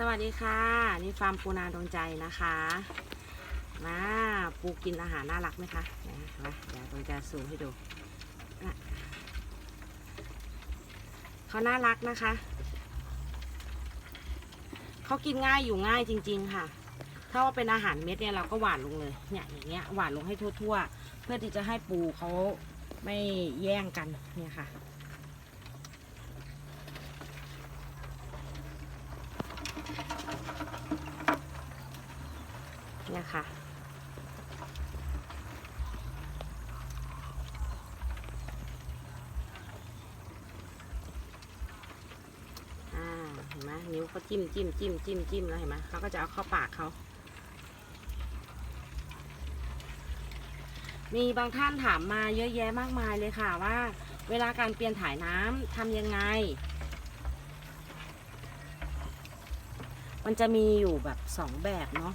สวัสดีค่ะ นี่ฟาร์มปูนาดวงใจนะคะ มาปูกินอาหารน่ารักไหมคะนะมาเดี๋ยวดวงใจซูมให้ดูนะเขาน่ารักนะคะ เขากินง่ายอยู่ง่ายจริง ๆ ค่ะ ถ้าว่าเป็นอาหารเม็ดเนี่ยเราก็หวานลงเลย เนี่ยอย่างเงี้ยหวานลงให้ทั่ว ๆ เพื่อที่จะให้ปูเขาไม่แย่งกันเนี่ยค่ะ เค่ะอ่า เห็นไหมนิ้วเขาจิ้มจิ้มจิ้มจิ้มจิ้มแล้วเห็นไหมเขาก็จะเอาเข้าปากเขา มีบางท่านถามมาเยอะแยะมากมายเลยค่ะว่า เวลาการเปลี่ยนถ่ายน้ำทำยังไงมันจะมีอยู่แบบสองแบบเนาะ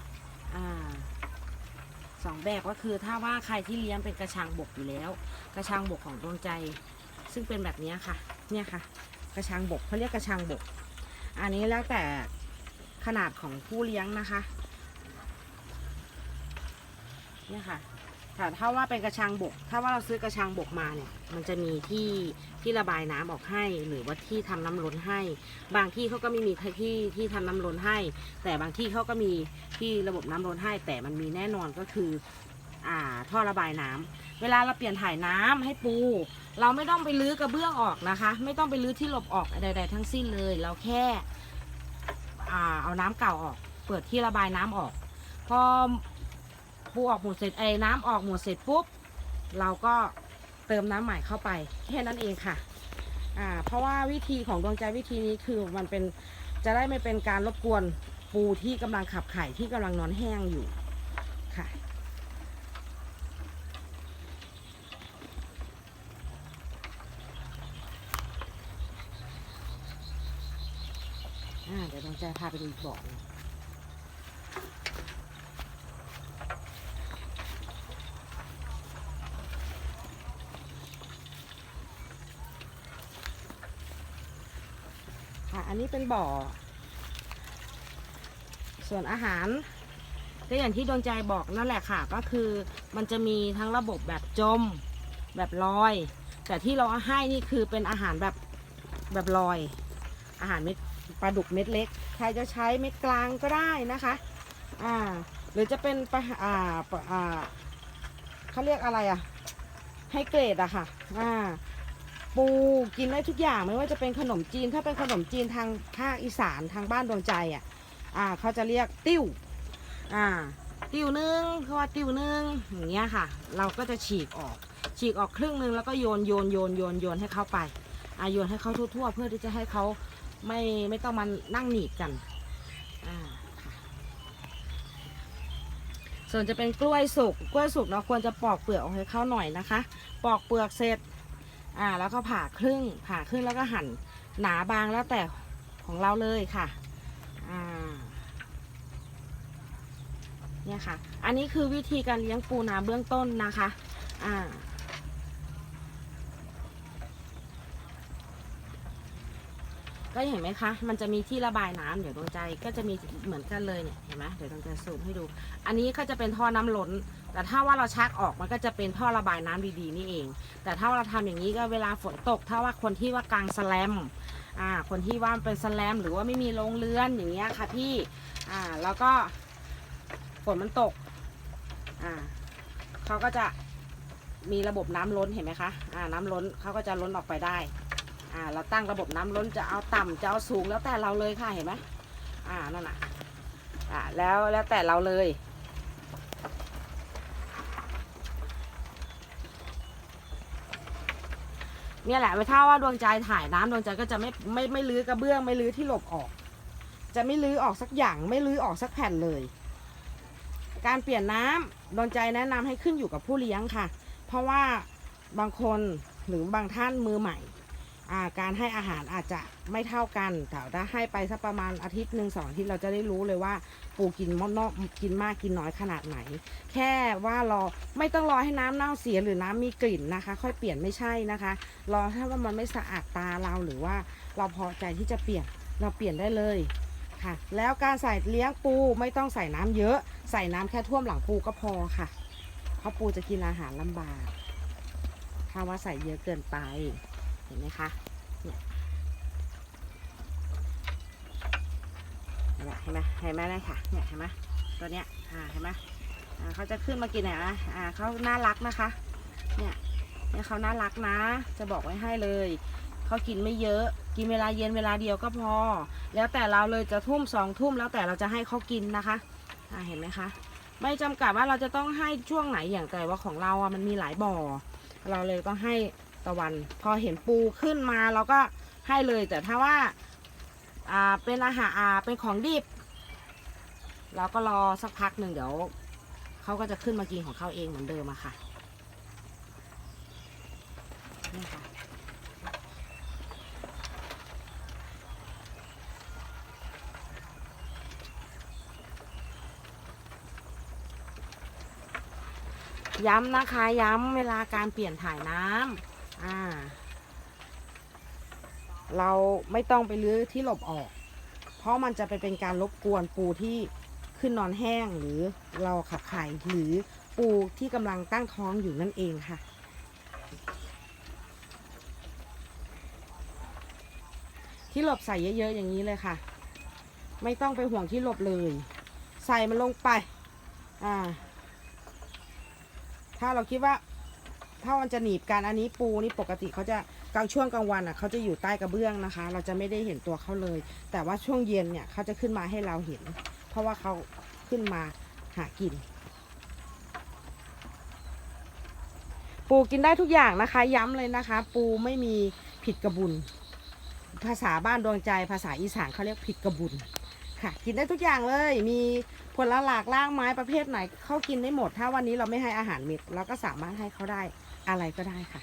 อ่าสองแบบก็คือถ้าว่าใครที่เลี้ยงเป็นกระชังบกอยู่แล้ว กระชังบกของดวงใจ ซึ่งเป็นแบบนี้ค่ะ เนี่ยค่ะ กระชังบกเขาเรียกกระชังบก อันนี้แล้วแต่ขนาดของผู้เลี้ยงนะคะ เนี่ยค่ะ แต่ถ้าว่าเป็นกระชังบก ถ้าว่าเราซื้อกระชังบกมาเนี่ย มันจะมีที่ที่ระบายน้ำออกให้ หรือว่าที่ทำน้ำล้นให้ บางที่เขาก็ไม่มีที่ที่ทำน้ำล้นให้ แต่บางที่เขาก็มีที่ระบบน้ำล้นให้ แต่มันมีแน่นอนก็คือ อ่า ท่อระบายน้ำเวลาเราเปลี่ยนถ่ายน้ำให้ปู เราไม่ต้องไปลื้อกระเบื้องออกนะคะ ไม่ต้องไปลื้อที่หลบออกใด ๆ ทั้งสิ้นเลย เราแค่ อ่า เอาน้ำเก่าออก เปิดที่ระบายน้ำออก พอ ปูออกหมดเสร็จไอ้น้ำออกหมดเสร็จปุ๊บเราก็เติมน้ำใหม่เข้าไปแค่นั้นเองค่ะอ่าเพราะว่าวิธีของดวงใจวิธีนี้คือมันเป็นจะได้ไม่เป็นการรบกวนปูที่กำลังขับไข่ที่กำลังนอนแห้งอยู่ค่ะเดี๋ยวดวงใจพาไปดูอีกบ่อนึง นนี้เป็นบ่อ ส่วนอาหารก็อย่างที่ดวงใจบอกนั่นแหละค่ะ ก็คือมันจะมีทั้งระบบแบบจมแบบลอย แต่ที่เราให้นี่คือเป็นอาหารแบบแบบลอย อาหารเม็ดปลาดุกเม็ดเล็ก ใครจะใช้เม็ดกลางก็ได้นะคะอ่าหรือจะเป็นปลาอ่าอ่าเขาเรียกอะไรอะให้เกรดอะค่ะอ่า ปูกินได้ทุกอย่างไม่ว่าจะเป็นขนมจีน ถ้าเป็นขนมจีนทางภาคอีสานทางบ้านดวงใจอะอ่าเขาจะเรียกติ้วอ่าติ้วนึงเขาว่าติ้วนึงอย่างเงี้ยค่ะ เราก็จะฉีกออก ฉีกออกครึ่งหนึงแล้วก็โยนโยนโยนโยนโยนให้เข้าไปอ่าโยนให้เขาทั่วๆ เพื่อที่จะให้เขาไม่ไม่ต้องมานั่งหนีบกันอ่าส่วนจะเป็นกล้วยสุกกล้วยสุกเราควรจะปอกเปลือกออกให้เขาหน่อยนะคะ ปอกเปลือกเสร็จ อ่าแล้วก็ผ่าครึ่งผ่าครึ่งแล้วก็หั่นหนาบางแล้วแต่ของเราเลยค่ะอ่าเนี่ยค่ะ อันนี้คือวิธีการเลี้ยงปูนาเบื้องต้นนะคะอ่า ก็เห็นไหมคะ มันจะมีที่ระบายน้ำเดี๋ยวดวงใจก็จะมีเหมือนกันเลยเนี่ยเห็นไหมเดี๋ยวดวงใจซูมให้ดู อันนี้ก็จะเป็นท่อน้ำล้น แต่ถ้าว่าเราชักออกมันก็จะเป็นท่อระบายน้ำดีๆนี่เอง แต่ถ้าเราทำอย่างนี้ก็เวลาฝนตก ถ้าว่าคนที่ว่ากลางสแลมอ่าคนที่ว่าเป็นสแลมหรือว่าไม่มีโรงเรือนอย่างเงี้ยค่ะพี่อ่าแล้วก็ฝนมันตกอ่าเขาก็จะมีระบบน้ำล้นเห็นไหมคะอ่าน้ำล้นเขาก็จะล้นออกไปได้ อ่าเราตั้งระบบน้ำล้นจะเอาต่ำจะเอาสูงแล้วแต่เราเลยค่ะเห็นไหมอ่านั่นน่ะอ่าแล้วแล้วแต่เราเลยเนี่ยแหละไม่ถ้าว่าดวงใจถ่ายน้ำดวงใจก็จะไม่ไม่ไม่ลื้อกระเบื้องไม่ลื้อที่หลบออก จะไม่ลื้อออกสักอย่างไม่ลื้อออกสักแผ่นเลย การเปลี่ยนน้ำดวงใจแนะนำให้ขึ้นอยู่กับผู้เลี้ยงค่ะ เพราะว่าบางคนหรือบางท่านมือใหม่ การให้อาหารอาจจะไม่เท่ากันแต่ถ้าให้ไปสักประมาณอาทิตย์หนึ่งสองอาทิตย์เราจะได้รู้เลยว่า ปูกินมดนอกกินมากกินน้อยขนาดไหน แค่ว่ารอไม่ต้องรอให้น้ำเน่าเสียหรือน้ำมีกลิ่นนะคะ ค่อยเปลี่ยนไม่ใช่นะคะ รอถ้าว่ามันไม่สะอาดตาเราหรือว่าเราพอใจที่จะเปลี่ยนเราเปลี่ยนได้เลยค่ะ แล้วการใส่เลี้ยงปูไม่ต้องใส่น้ำเยอะ ใส่น้ำแค่ท่วมหลังปูก็พอค่ะ เพราะปูจะกินอาหารลำบากถ้าว่าใส่เยอะเกินไป ห็นไหมคะเนี่ยเนี่ยเห็นไหมเห็นไหมเลยค่ะเนี่ยเห็นไหมตัวเนี้ยอ่าเห็นไหมอ่าเขาจะขึ้นมากินเนี่ยนะอ่าเขาน่ารักนะคะเนี่ยเนี่ยเขาน่ารักนะ จะบอกไว้ให้เลยเขากินไม่เยอะกินเวลาเย็นเวลาเดียวก็พอ แล้วแต่เราเลยจะทุ่มสองทุ่มแล้วแต่เราจะให้เขากินนะคะอ่าเห็นไหมคะไม่จำกัดว่าเราจะต้องให้ช่วงไหนอย่างแต่ว่าของเราอะมันมีหลายบ่อ เราเลยต้องให้ ตะวัน พอเห็นปูขึ้นมาเราก็ให้เลยแต่ถ้าว่าอ่าเป็นอาหารอ่าเป็นของดิบ เราก็รอสักพักหนึ่งเดี๋ยวเขาก็จะขึ้นมากินของเขาเองเหมือนเดิมอะค่ะนี่ค่ะย้ำนะคะ ย้ำเวลาการเปลี่ยนถ่ายน้ำ อ่า เราไม่ต้องไปลื้อที่หลบออก เพราะมันจะไปเป็นการรบกวนปูที่ขึ้นนอนแห้งหรือเราขับไข่หรือปูที่กำลังตั้งท้องอยู่นั่นเองค่ะ ที่หลบใส่เยอะๆอย่างนี้เลยค่ะ ไม่ต้องไปห่วงที่หลบเลย ใส่มันลงไป อ่า ถ้าเราคิดว่า ถ้ามันจะหนีบกันอันนี้ปูนี่ปกติเขาจะกลางช่วงกลางวันอะเขาจะอยู่ใต้กระเบื้องนะคะ เราจะไม่ได้เห็นตัวเขาเลย แต่ว่าช่วงเย็นเนี่ยเขาจะขึ้นมาให้เราเห็น เพราะว่าเขาขึ้นมาหากิน ปูกินได้ทุกอย่างนะคะ ย้ำเลยนะคะ ปูไม่มีผิดกระบุญภาษาบ้านดวงใจภาษาอีสานเขาเรียกผิดกระบุญค่ะ กินได้ทุกอย่างเลย มีผลละหลากล่างไม้ประเภทไหนเขากินได้หมด ถ้าวันนี้เราไม่ให้อาหารเม็ดเราก็สามารถให้เขาได้ อะไรก็ได้ค่ะ